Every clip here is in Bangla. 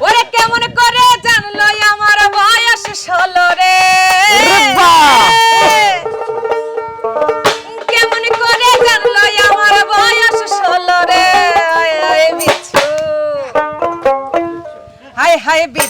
ওরে কেমন করে জানলো আমার বয়স ষোলো রে? কেমন করে জানলো আমার বয়স ষোলো রে? হাই হাই বিচ্ছু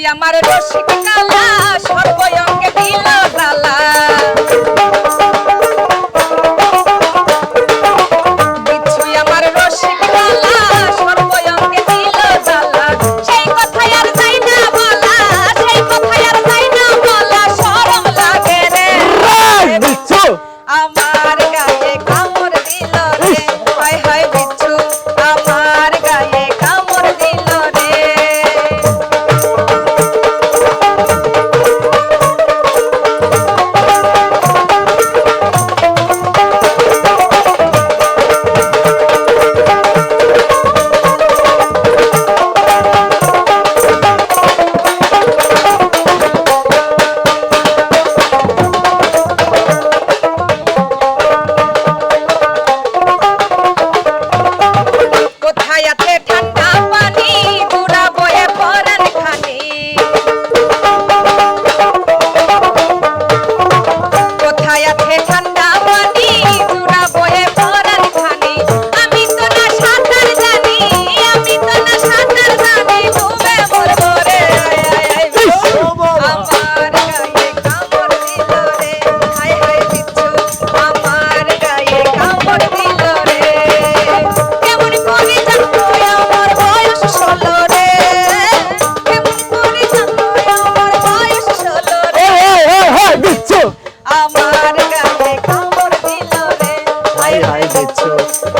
তুই আমার রসিক কাল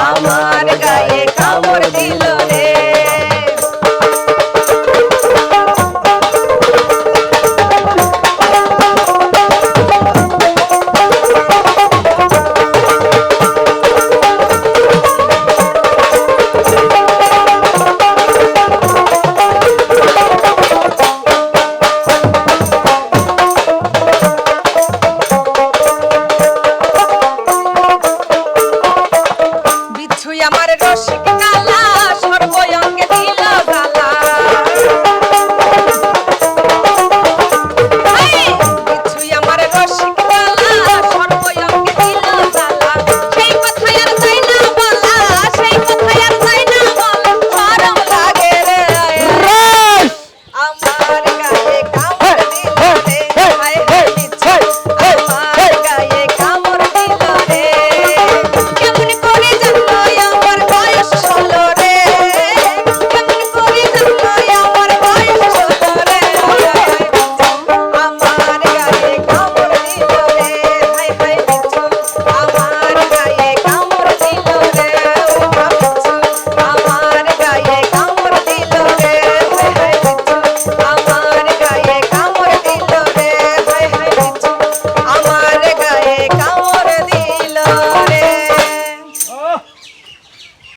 I'm a